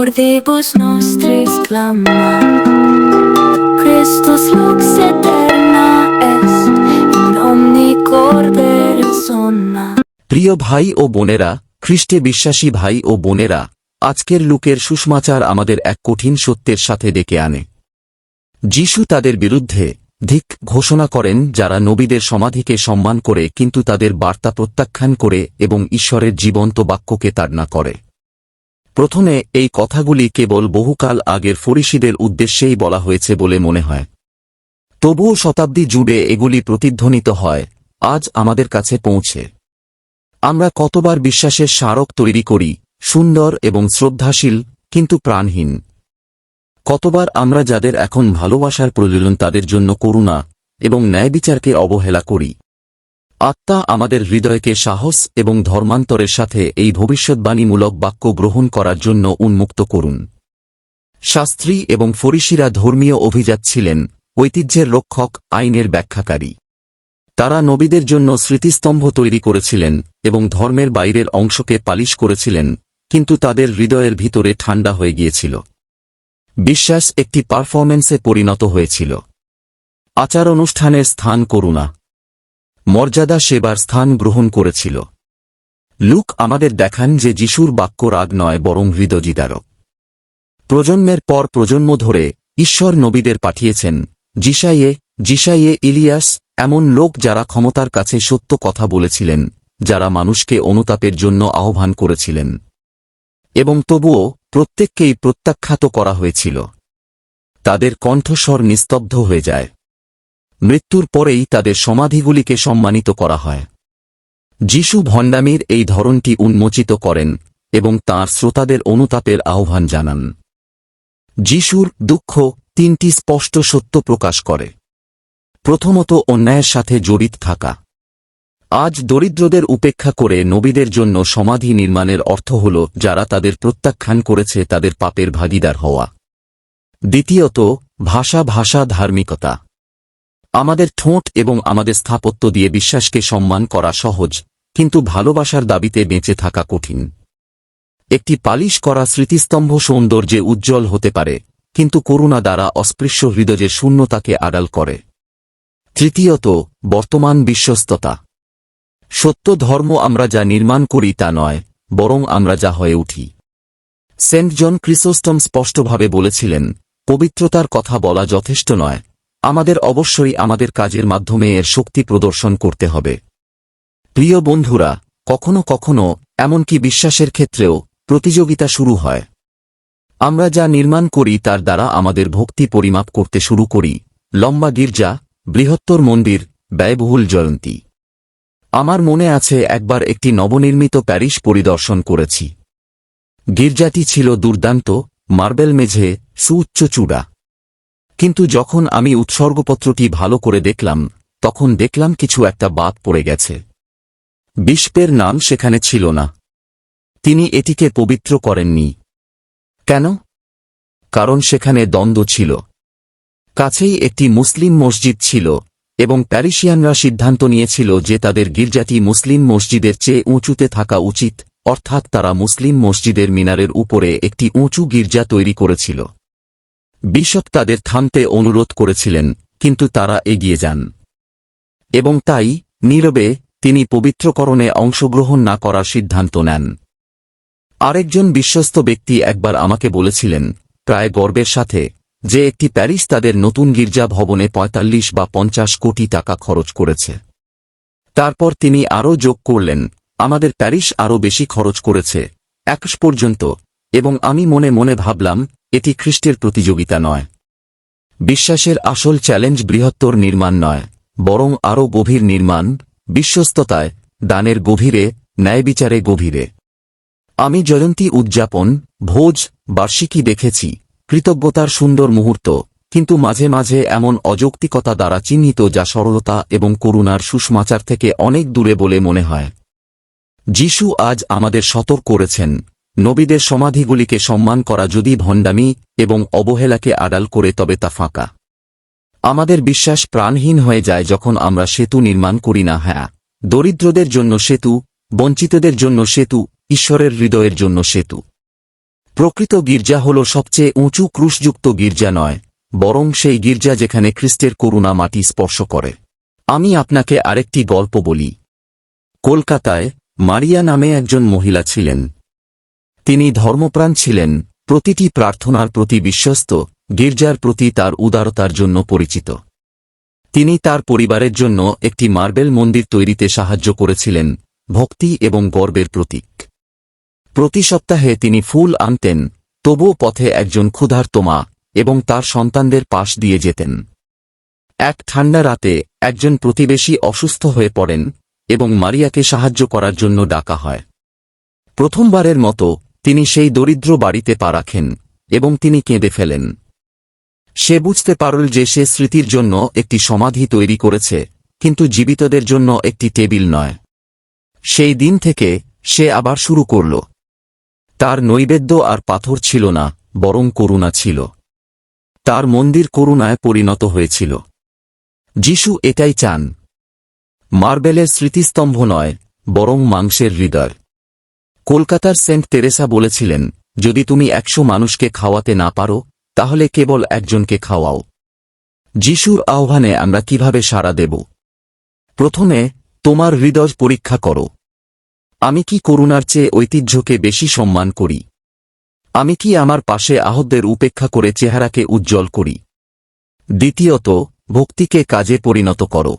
Cordibus nostris clama. Christus lux eterna est, In omni corbe persona প্রিয় ভাই ও বোনেরা, খ্রিস্টে বিশ্বাসী ভাই ও বোনেরা, আজকের লুকের সুষমাচার আমাদের এক কঠিন সত্যের সাথে ডেকে আনে। যিশু তাদের বিরুদ্ধে ধিক ঘোষণা করেন যারা নবীদের সমাধিকে সম্মান করে, কিন্তু তাদের বার্তা প্রত্যাখ্যান করে এবং ঈশ্বরের জীবন্ত বাক্যকে তাড়না করে। প্রথমে এই কথাগুলি কেবল বহুকাল আগের ফরিসিদের উদ্দেশ্যেই বলা হয়েছে বলে মনে হয়। তবুও শতাব্দী জুড়ে এগুলি প্রতিধ্বনিত হয়, আজ আমাদের কাছে পৌঁছে। আমরা কতবার বিশ্বাসের স্মারক তৈরি করি, সুন্দর এবং শ্রদ্ধাশীল, কিন্তু প্রাণহীন। কতবার আমরা যাদের এখন ভালোবাসার প্রয়োজন তাদের জন্য করুণা এবং ন্যায়বিচারকে অবহেলা করি। আত্মা আমাদের হৃদয়কে সাহস এবং ধর্মান্তরের সাথে এই ভবিষ্যৎবাণীমূলক বাক্য গ্রহণ করার জন্য উন্মুক্ত করুন। শাস্ত্রী এবং ফরিসিরা ধর্মীয় অভিজাত ছিলেন, ঐতিহ্যের রক্ষক, আইনের ব্যাখ্যাকারী। তারা নবীদের জন্য স্মৃতিস্তম্ভ তৈরি করেছিলেন এবং ধর্মের বাইরের অংশকে পালিশ করেছিলেন, কিন্তু তাদের হৃদয়ের ভিতরে ঠান্ডা হয়ে গিয়েছিল। বিশ্বাস একটি পারফরম্যান্সে পরিণত হয়েছিল। আচার অনুষ্ঠানের স্থান করুণা। মর্যাদা সেবার স্থান গ্রহণ করেছিল। লুক আমাদের দেখান যে যিশুর বাক্য রাগ নয়, বরং হৃদয়জিদারক প্রজন্মের পর প্রজন্ম ধরে ঈশ্বর নবীদের পাঠিয়েছেন জিসাইয়ে জিসাইয়ে ইলিয়াস, এমন লোক যারা ক্ষমতার কাছে সত্য কথা বলেছিলেন, যারা মানুষকে অনুতাপের জন্য আহ্বান করেছিলেন। এবং তবুও প্রত্যেককেই প্রত্যাখ্যাত করা হয়েছিল। তাদের কণ্ঠস্বর নিস্তব্ধ হয়ে যায়। মৃত্যুর পরেই তাদের সমাধিগুলিকে সম্মানিত করা হয়। যিশু ভণ্ডামির এই ধরনটি উন্মোচিত করেন এবং তাঁর শ্রোতাদের অনুতাপের আহ্বান জানান। যিশুর দুঃখ তিনটি স্পষ্ট সত্য প্রকাশ করে। প্রথমত অন্যায়ের সাথে জড়িত থাকা। আজ দরিদ্রদের উপেক্ষা করে নবীদের জন্য সমাধি নির্মাণের অর্থ হল যারা তাদের প্রত্যাখ্যান করেছে তাদের পাপের ভাগিদার হওয়া। দ্বিতীয়ত, ভাষা ভাষা ধার্মিকতা। আমাদের ঠোঁট এবং আমাদের স্থাপত্য দিয়ে বিশ্বাসকে সম্মান করা সহজ, কিন্তু ভালোবাসার দাবিতে বেঁচে থাকা কঠিন। একটি পালিশ করা স্মৃতিস্তম্ভ সৌন্দর্যে উজ্জ্বল হতে পারে, কিন্তু করুণা দ্বারা অস্পৃশ্য হৃদয়ের শূন্যতাকে আড়াল করে। তৃতীয়ত, বর্তমান বিশ্বস্ততা। সত্য ধর্ম আমরা যা নির্মাণ করি তা নয়, বরং আমরা যা হয়ে উঠি। সেন্ট জন ক্রিসোস্টম স্পষ্টভাবে বলেছিলেন, পবিত্রতার কথা বলা যথেষ্ট নয় আমাদের অবশ্যই আমাদের কাজের মাধ্যমে এর শক্তি প্রদর্শন করতে হবে। প্রিয় বন্ধুরা, কখনো কখনো এমনকি বিশ্বাসের ক্ষেত্রেও প্রতিযোগিতা শুরু হয়। আমরা যা নির্মাণ করি তার দ্বারা আমাদের ভক্তি পরিমাপ করতে শুরু করি। লম্বা গির্জা, বৃহত্তর মন্দির, ব্যয়বহুল জয়ন্তী। আমার মনে আছে একবার একটি নবনির্মিত প্যারিস পরিদর্শন করেছি। গির্জাটি ছিল দুর্দান্ত, মার্বেল মেঝে, সুউচ্চ চূড়া। কিন্তু যখন আমি উৎসর্গপত্রটি ভালো করে দেখলাম, তখন দেখলাম কিছু একটা বাদ পড়ে গেছে। বিস্পের নাম সেখানে ছিল না। তিনি এটিকে পবিত্র করেননি। কেন? কারণ সেখানে দ্বন্দ্ব ছিল। কাছেই একটি মুসলিম মসজিদ ছিল এবং প্যারিসিয়ানরা সিদ্ধান্ত নিয়েছিল যে তাদের গির্জাটি মুসলিম মসজিদের চেয়ে উঁচুতে থাকা উচিত, অর্থাৎ তারা মুসলিম মসজিদের মিনারের উপরে একটি উঁচু গির্জা তৈরি করেছিল। বিশপ তাদের থামতে অনুরোধ করেছিলেন, কিন্তু তারা এগিয়ে যান। এবং তাই, নীরবে, তিনি পবিত্রকরণে অংশগ্রহণ না করার সিদ্ধান্ত নেন। আরেকজন বিশ্বস্ত ব্যক্তি একবার আমাকে বলেছিলেন, প্রায় গর্বের সাথে, যে একটি প্যারিস তাদের নতুন গির্জা ভবনে পঁয়তাল্লিশ বা পঞ্চাশ কোটি টাকা খরচ করেছে। তারপর তিনি আরও যোগ করলেন, আমাদের প্যারিস আরও বেশি খরচ করেছে একশ পর্যন্ত। এবং আমি মনে মনে ভাবলাম এটি খ্রিস্টের প্রতিযোগিতা নয়। বিশ্বাসের আসল চ্যালেঞ্জ বৃহত্তর নির্মাণ নয়, বরং আরও গভীর নির্মাণ, বিশ্বস্ততায়, দানের গভীরে, ন্যায়বিচারে গভীরে। আমি জয়ন্তী উদযাপন, ভোজ, বার্ষিকী দেখেছি, কৃতজ্ঞতার সুন্দর মুহূর্ত, কিন্তু মাঝে মাঝে এমন অযৌক্তিকতা দ্বারা চিহ্নিত যা সরলতা এবং করুণার সুষমাচার থেকে অনেক দূরে বলে মনে হয়। যিশু আজ আমাদের সতর্ক করেছেন নবীদের সমাধিগুলিকে সম্মান করা যদি ভণ্ডামি এবং অবহেলাকে আড়াল করে তবে তা ফাঁকা। আমাদের বিশ্বাস প্রাণহীন হয়ে যায় যখন আমরা সেতু নির্মাণ করি না হ্যাঁ দরিদ্রদের জন্য সেতু, বঞ্চিতদের জন্য সেতু, ঈশ্বরের হৃদয়ের জন্য সেতু। প্রকৃত গির্জা হল সবচেয়ে উঁচু ক্রুশযুক্ত গির্জা নয়, বরং সেই গির্জা যেখানে খ্রিস্টের করুণা মাটি স্পর্শ করে। আমি আপনাকে আরেকটি গল্প বলি। কলকাতায় মারিয়া নামে একজন মহিলা ছিলেন। তিনি ধর্মপ্রাণ ছিলেন, প্রতিটি প্রার্থনার প্রতি বিশ্বস্ত, গির্জার প্রতি তার উদারতার জন্য পরিচিত। তিনি তার পরিবারের জন্য একটি মার্বেল মন্দির তৈরিতে সাহায্য করেছিলেন, ভক্তি এবং গর্বের প্রতীক। প্রতি সপ্তাহে তিনি ফুল আনতেন, তবুও পথে একজন ক্ষুধার্ত মা এবং তার সন্তানদের পাশ দিয়ে যেতেন। এক ঠান্ডা রাতে একজন প্রতিবেশী অসুস্থ হয়ে পড়েন এবং মারিয়াকে সাহায্য করার জন্য ডাকা হয়। প্রথমবারের মতো তিনি সেই দরিদ্র বাড়িতে পা রাখেন, এবং তিনি কেঁদে ফেলেন। সে বুঝতে পারল যে সে স্মৃতির জন্য একটি সমাধি তৈরি করেছে, কিন্তু জীবিতদের জন্য একটি টেবিল নয়। সেই দিন থেকে সে আবার শুরু করল। তার নৈবেদ্য আর পাথর ছিল না, বরং করুণা ছিল। তার মন্দির করুণায় পরিণত হয়েছিল। যিশু এটাই চান। মার্বেলের স্মৃতিস্তম্ভ নয়, বরং মাংসের হৃদয়। কলকাতার সেন্ট তেরেসা বলেছিলেন, যদি তুমি একশো মানুষকে খাওয়াতে না পারো, তাহলে কেবল একজনকে খাওয়াও। যিশুর আহ্বানে আমরা কীভাবে সাড়া দেব? প্রথমে, তোমার হৃদয় পরীক্ষা করো। আমি কি করুণার চেয়ে ঐতিহ্যকে বেশি সম্মান করি? আমি কি আমার পাশে আহতদের উপেক্ষা করে চেহারাকে উজ্জ্বল করি? দ্বিতীয়ত, ভক্তিকে কাজে পরিণত করো।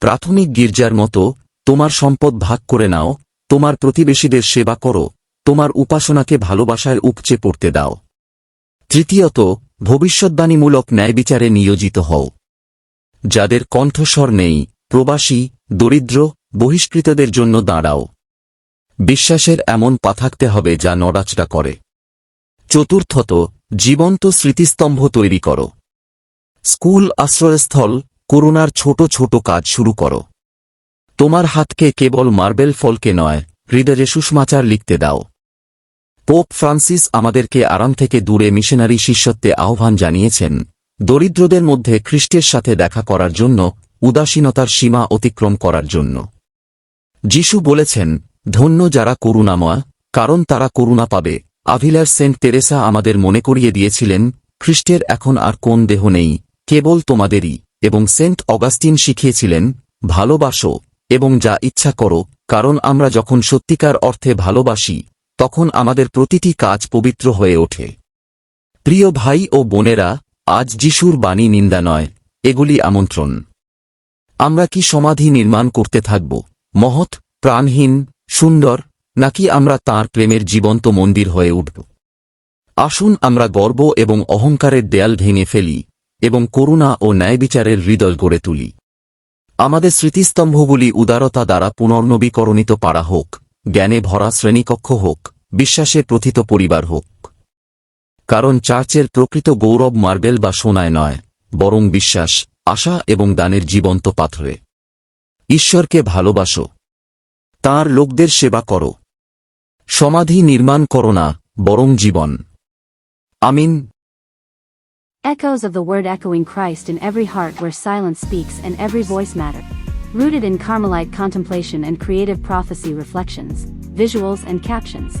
প্রাথমিক গির্জার মতো, তোমার সম্পদ ভাগ করে নাও তোমার প্রতিবেশীদের সেবা করো, তোমার উপাসনাকে ভালোবাসায় উপচে পড়তে দাও। তৃতীয়ত ভবিষ্যৎবাণীমূলক ন্যায়বিচারে নিয়োজিত হও। যাদের কণ্ঠস্বর নেই, প্রবাসী, দরিদ্র, বহিষ্কৃতদের জন্য দাঁড়াও। বিশ্বাসের এমন পা থাকতে হবে যা নড়াচড়া করে। চতুর্থত, জীবন্ত স্মৃতিস্তম্ভ তৈরি করো। স্কুল আশ্রয়স্থল করোনার ছোট ছোট কাজ শুরু করো। তোমার হাতকে কেবল মার্বেল ফলকে নয়, হৃদয়ে সুষমাচার লিখতে দাও। পোপ ফ্রান্সিস আমাদেরকে আরাম থেকে দূরে মিশনারি শিষ্যত্বে আহ্বান জানিয়েছেন, দরিদ্রদের মধ্যে খ্রিস্টের সাথে দেখা করার জন্য, উদাসীনতার সীমা অতিক্রম করার জন্য। যিশু বলেছেন, ধন্য যারা করুণাময়, কারণ তারা করুণা পাবে। আভিলার সেন্ট তেরেসা আমাদের মনে করিয়ে দিয়েছিলেন, খ্রিস্টের এখন আর কোন দেহ নেই, কেবল তোমাদেরই। এবং সেন্ট অগাস্টিন শিখিয়েছিলেন, ভালোবাসো এবং যা ইচ্ছা করো, কারণ আমরা যখন সত্যিকার অর্থে ভালোবাসি, তখন আমাদের প্রতিটি কাজ পবিত্র হয়ে ওঠে। প্রিয় ভাই ও বোনেরা, আজ যিশুর বাণী নিন্দা নয়, এগুলি আমন্ত্রণ। আমরা কি সমাধি নির্মাণ করতে থাকব, মহৎ, প্রাণহীন, সুন্দর, নাকি আমরা তার প্রেমের জীবন্ত মন্দির হয়ে উঠব? আসুন আমরা গর্ব এবং অহংকারের দেয়াল ভেঙে ফেলি, এবং করুণা ও ন্যায়বিচারের হৃদয় গড়ে তুলি। আমাদের স্মৃতিস্তম্ভগুলি উদারতা দ্বারা পুনর্নবীকরণিত পারা হোক, জ্ঞানে ভরা শ্রেণীকক্ষ হোক বিশ্বাসে প্রথিত পরিবার হোক। কারণ চার্চের প্রকৃত গৌরব মার্বেল বা সোনায় নয়, বরং বিশ্বাস, আশা এবং দানের জীবন্ত পাথরে। ঈশ্বরকে ভালোবাসো। তাঁর লোকদের সেবা করো। সমাধি নির্মাণ করো না, বরং জীবন। আমিন। Echoes of the word echoing Christ in every heart where silence speaks and every voice matter. Rooted in Carmelite contemplation and creative prophecy reflections, visuals and captions.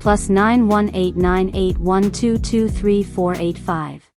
plus 918981223485.